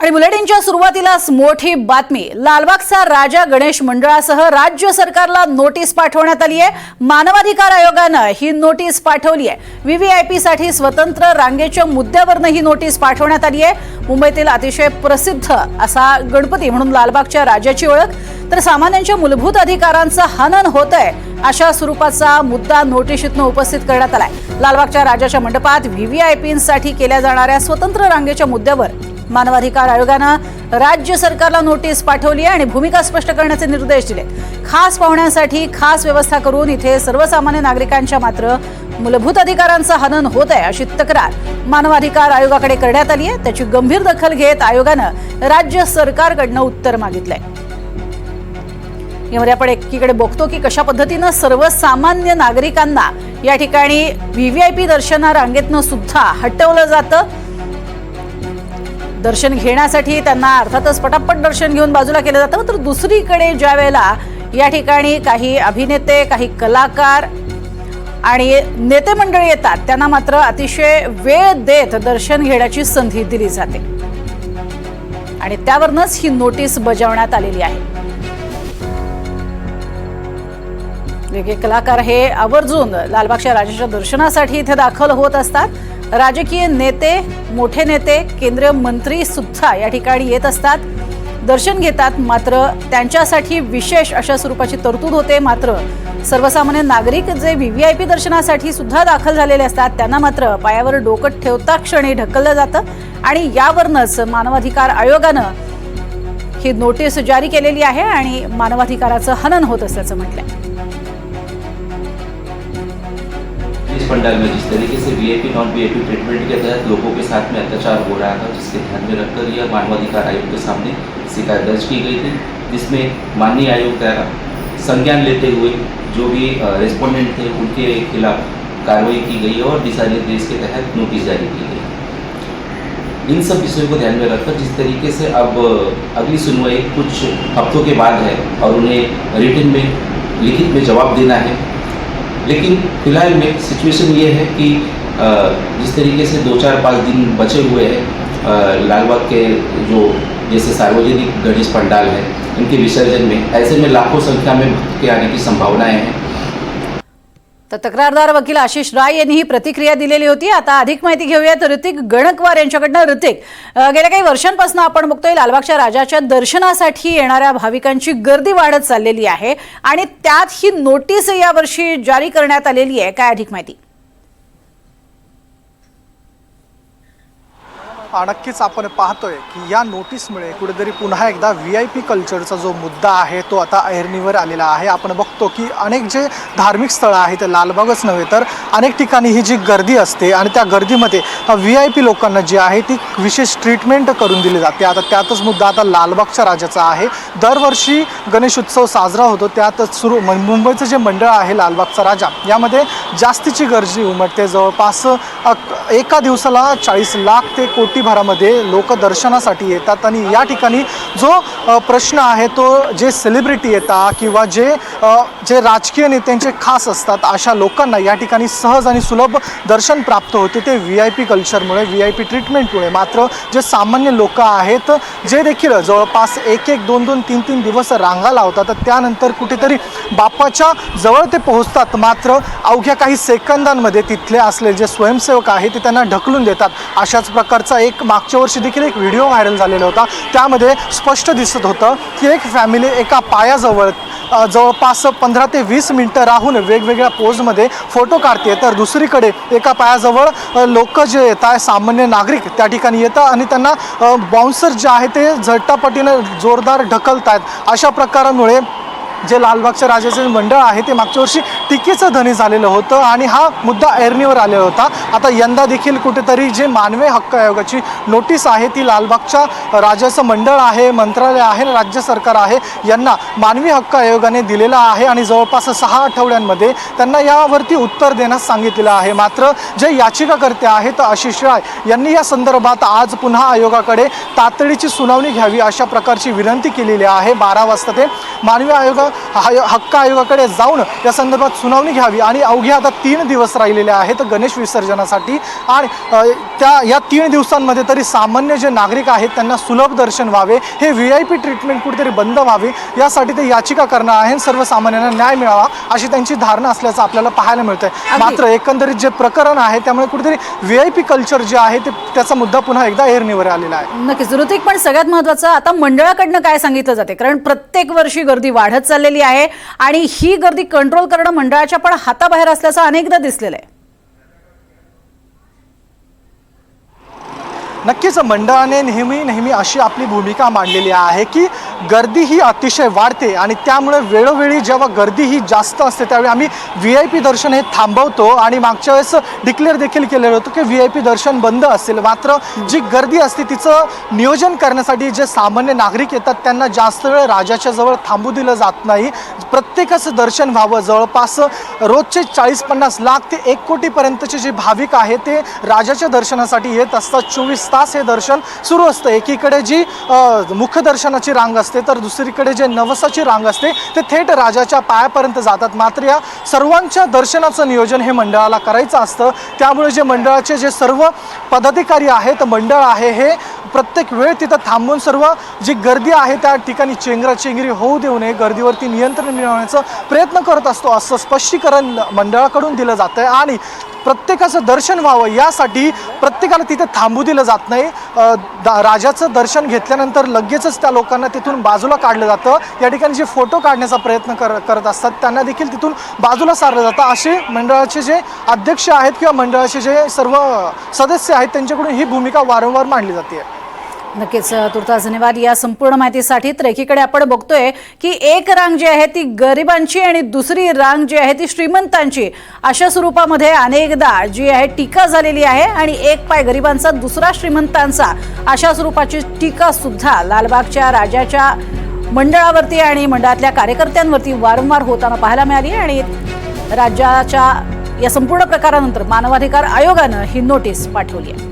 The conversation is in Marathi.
आणि बुलेटिनच्या सुरुवातीलाच मोठी बातमी. लालबागचा राजा गणेश मंडळासह राज्य सरकारला नोटीस पाठवण्यात आली आहे मानवाधिकार आयोगानं ही नोटीस पाठवली आहे व्हीव्हीआयपी साठी स्वतंत्र रांगेच्या मुद्द्यावरनं ही नोटीस पाठवण्यात आली आहे मुंबईतील अतिशय प्रसिद्ध असा गणपती म्हणून लालबागच्या राजाची ओळख. तर सामान्यांच्या मूलभूत अधिकारांचं हनन होत आहे अशा स्वरूपाचा मुद्दा नोटिशीतनं उपस्थित करण्यात आलाय. लालबागच्या राजाच्या मंडपात व्हीव्हीआयपींसाठी केल्या जाणाऱ्या स्वतंत्र रांगेच्या मुद्द्यावर मानवाधिकार आयोगानं राज्य सरकारला नोटीस पाठवली आहे आणि भूमिका स्पष्ट करण्याचे निर्देश दिले खास पाहुण्यांसाठी खास व्यवस्था करून इथे सर्वसामान्य नागरिकांच्या मात्र मूलभूत अधिकारांचं हनन होत आहे अशी तक्रार मानवाधिकार आयोगाकडे करण्यात आली आहे. त्याची गंभीर दखल घेत आयोगानं राज्य सरकारकडनं उत्तर मागितलंय. यामध्ये आपण एकीकडे बघतो की कशा पद्धतीनं सर्वसामान्य नागरिकांना या ठिकाणी व्ही व्ही आय पी दर्शना रांगेतनं सुद्धा हटवलं जातं. दर्शन घेण्यासाठी त्यांना अर्थातच पटापट दर्शन घेऊन बाजूला केलं जातं. तर दुसरीकडे ज्या वेळेला या ठिकाणी काही अभिनेते काही कलाकार आणि नेते मंडळी येतात त्यांना मात्र अतिशय वेळ देत दर्शन घेण्याची संधी दिली जाते. आणि त्यावरनच ही नोटीस बजावण्यात आलेली आहे. वेगळे कलाकार हे आवर्जून लालबागच्या राजाच्या दर्शनासाठी इथे दाखल होत असतात. राजकीय नेते मोठे नेते केंद्रीय मंत्री सुद्धा या ठिकाणी येत असतात. दर्शन घेतात मात्र त्यांच्यासाठी विशेष अशा स्वरूपाची तरतूद होते. मात्र सर्वसामान्य नागरिक जे व्ही व्ही आय दर्शनासाठी सुद्धा दाखल झालेले असतात त्यांना मात्र पायावर डोकं ठेवता क्षणी ढकललं जातं आणि यावरनच मानवाधिकार आयोगानं ही नोटीस जारी केलेली आहे आणि मानवाधिकाराचं हनन होत असल्याचं म्हटलंय. पंडाल में जिस तरीके से वीआईपी नॉन वीआईपी ट्रीटमेंट के तहत लोगों के साथ में अत्याचार हो रहा था, जिसके ध्यान में रखकर यह मानवाधिकार आयोग के सामने शिकायत दर्ज की गई थी, जिसमें माननीय आयोग द्वारा संज्ञान लेते हुए जो भी रेस्पोंडेंट थे, उनके खिलाफ कार्रवाई की गई और दिशा निर्देश के तहत नोटिस जारी की गई। इन सब विषयों को ध्यान में रखकर जिस तरीके से अब अगली सुनवाई कुछ हफ्तों के बाद है और उन्हें रिटर्न में, लिखित में जवाब देना है लेकिन फ़िलहाल में सिचुएशन ये है कि जिस तरीके से दो चार पाँच दिन बचे हुए हैं लालबाग के जो जैसे सार्वजनिक गणेश पंडाल है, इनके विसर्जन में, ऐसे में लाखों संख्या में भक्त के आने की संभावनाएँ हैं। तर तक्रारदार वकील आशिष राय यांनी ही प्रतिक्रिया दिलेली होती. आता अधिक माहिती घेऊयात. ऋतिक गणकवार यांच्याकडनं. ऋतिक गेल्या काही वर्षांपासून आपण बघतोय लालबागच्या राजाच्या दर्शनासाठी येणाऱ्या भाविकांची गर्दी वाढत चाललेली आहे आणि त्यात ही नोटीस यावर्षी जारी करण्यात आलेली आहे. काय अधिक माहिती? नक्कीच आपण पाहतोय की या नोटीसमुळे कुठेतरी पुन्हा एकदा व्ही आय पी कल्चरचा जो मुद्दा आहे तो आता ऐरणीवर आलेला आहे. आपण बघतो की अनेक जे धार्मिक स्थळं आहेत ते लालबागच नव्हे तर अनेक ठिकाणी ही जी गर्दी असते आणि त्या गर्दीमध्ये व्ही आय पी लोकांना जी आहे ती विशेष ट्रीटमेंट करून दिली जाते. आता त्यातच मुद्दा आता लालबागच्या राजाचा आहे. दरवर्षी गणेश उत्सव साजरा होतो. त्यातच सुरू मुंबईचं जे मंडळ आहे लालबागचा राजा यामध्ये जास्तीची गर्दी उमटते. जवळपास एका दिवसाला चाळीस लाख ते भरामध्ये लोक दर्शनासाठी येतात आणि या ठिकाणी जो प्रश्न आहे तो जे सेलिब्रिटी येतात किंवा जे जे राजकीय नेत्यांचे खास असतात अशा लोकांना या ठिकाणी सहज आणि सुलभ दर्शन प्राप्त होते. ते व्ही आय पी कल्चरमुळे व्ही आय पी ट्रीटमेंटमुळे मात्र जे सामान्य लोक आहेत जे देखील जवळपास एक एक दोन दोन तीन तीन दिवस रांगा लावतात तर त्यानंतर कुठेतरी बाप्पाच्या जवळ ते पोहोचतात. मात्र अवघ्या काही सेकंदांमध्ये तिथले असलेले जे स्वयंसेवक आहेत ते त्यांना ढकलून देतात. अशाच प्रकारचा एक मागच्या वर्षी देखील एक व्हिडिओ व्हायरल झालेला होता. त्यामध्ये स्पष्ट दिसत होतं की एक फॅमिली एका पायाजवळ जवळपास पंधरा ते वीस मिनटं राहून वेगवेगळ्या पोजमध्ये फोटो काढते. तर दुसरीकडे एका पायाजवळ लोक जे येत आहे सामान्य नागरिक त्या ठिकाणी येतात आणि त्यांना बाउन्सर जे आहे ते झटटापटीनं जोरदार ढकलत आहेत अशा प्रकारामुळे जे लालबागच्या राजाचे मंडळ आहे ते मागच्या वर्षी टीकेचं धनी झालेलं होतं आणि हा मुद्दा ऐरणीवर आलेला होता. आता यंदा देखील कुठेतरी जे मानवी हक्क आयोगाची नोटीस आहे ती लालबागच्या राजाचं मंडळ आहे मंत्रालय आहे राज्य सरकार आहे यांना मानवी हक्क आयोगाने दिलेलं आहे आणि जवळपास सहा आठवड्यांमध्ये त्यांना यावरती उत्तर देण्यास सांगितलेलं आहे. मात्र जे याचिकाकर्ते आहेत आशिष राय यांनी या संदर्भात आज पुन्हा आयोगाकडे तातडीची सुनावणी घ्यावी अशा प्रकारची विनंती केलेली आहे. बारा वाजता ते मानवी आयोगा हा- हक्क आयोगाकडे जाऊन या संदर्भात सुनावणी घ्यावी. आणि अवघे आता तीन दिवस राहिलेले आहेत गणेश विसर्जनासाठी. आणि त्या या तीन दिवसांमध्ये तरी सामान्य जे नागरिक आहेत त्यांना सुलभ दर्शन व्हावे हे व्ही आय पी ट्रीटमेंट कुठेतरी बंद व्हावी यासाठी ते याचिका करणार आहे सर्वसामान्यांना न्याय मिळावा अशी त्यांची धारणा असल्याचं आपल्याला पाहायला मिळतंय. मात्र एकंदरीत जे प्रकरण आहे त्यामुळे कुठेतरी व्ही आय पी कल्चर जे आहे ते त्याचा मुद्दा पुन्हा एकदा एअरनिवर आलेला आहे. नक्कीच ऋतिक पण सगळ्यात महत्वाचं आता मंडळाकडनं काय सांगितलं जाते? कारण प्रत्येक वर्षी गर्दी वाढत चाललेली आहे आणि ही गर्दी कंट्रोल करणं मंडळाच्या पण हाताबाहेर असल्याचं अनेकदा दिसलेलं आहे. नक्कीच मंडळाने नेहमी नेहमी अशी आपली भूमिका मांडलेली आहे की गर्दी ही अतिशय वाढते आणि त्यामुळे वेळोवेळी जेव्हा गर्दी ही जास्त असते त्यावेळी आम्ही व्ही आय पी दर्शन हे थांबवतो आणि मागच्या वेळेस डिक्लेअर देखील केलेलं होतं की व्ही आय पी दर्शन बंद असेल. मात्र जी गर्दी असते तिचं नियोजन करण्यासाठी जे सामान्य नागरिक येतात त्यांना जास्त वेळ राजाच्या जवळ थांबू दिलं जात नाही. प्रत्येकाचं दर्शन व्हावं. जवळपास रोजचे चाळीस पन्नास लाख ते एक कोटीपर्यंतचे जे भाविक आहे ते राजाच्या दर्शनासाठी येत असतात. चोवीस तास हे दर्शन सुरू असतं. एकीकडे जी मुख्य मुखदर्शनाची रांग असते असते तर दुसरीकडे जे नवसाची रांग असते ते थेट राजाच्या पायापर्यंत जातात. मात्र या सर्वांच्या दर्शनाचं नियोजन हे मंडळाला करायचं असतं. त्यामुळे जे मंडळाचे जे सर्व पदाधिकारी आहेत मंडळ आहे हे प्रत्येक वेळ तिथं थांबून सर्व जी गर्दी आहे त्या ठिकाणी चेंगराचेंगरी होऊ देऊ नये गर्दीवरती नियंत्रण मिळवण्याचा प्रयत्न करत असतो असं स्पष्टीकरण मंडळाकडून दिलं जातं आहे आणि प्रत्येकाचं दर्शन व्हावं यासाठी प्रत्येकाला तिथे थांबू दिलं जात नाही. दा- राजाचं दर्शन घेतल्यानंतर लगेचच त्या लोकांना तिथून बाजूला काढलं जातं. या ठिकाणी जे फोटो काढण्याचा प्रयत्न कर करत असतात त्यांना देखील तिथून बाजूला सारलं जातं. असे मंडळाचे जे अध्यक्ष आहेत किंवा मंडळाचे जे सर्व सदस्य आहेत त्यांच्याकडून ही भूमिका वारंवार मांडली जाते. नक्कीच तुर्तास धन्यवाद. या संपूर्ण माहितीसाठी तर एकीकडे आपण बघतोय की एक रांग जी आहे ती गरिबांची आणि दुसरी रांग जी आहे ती श्रीमंतांची. अशा स्वरूपामध्ये अनेकदा जी आहे टीका झालेली आहे आणि एक पाय गरिबांचा दुसरा श्रीमंतांचा. अशा स्वरूपाची टीका सुद्धा लालबागच्या राजाच्या मंडळावरती आणि मंडळातल्या कार्यकर्त्यांवरती वारंवार होताना पाहायला मिळाली आणि राज्याच्या या संपूर्ण प्रकारानंतर मानवाधिकार आयोगानं ही नोटीस पाठवली आहे.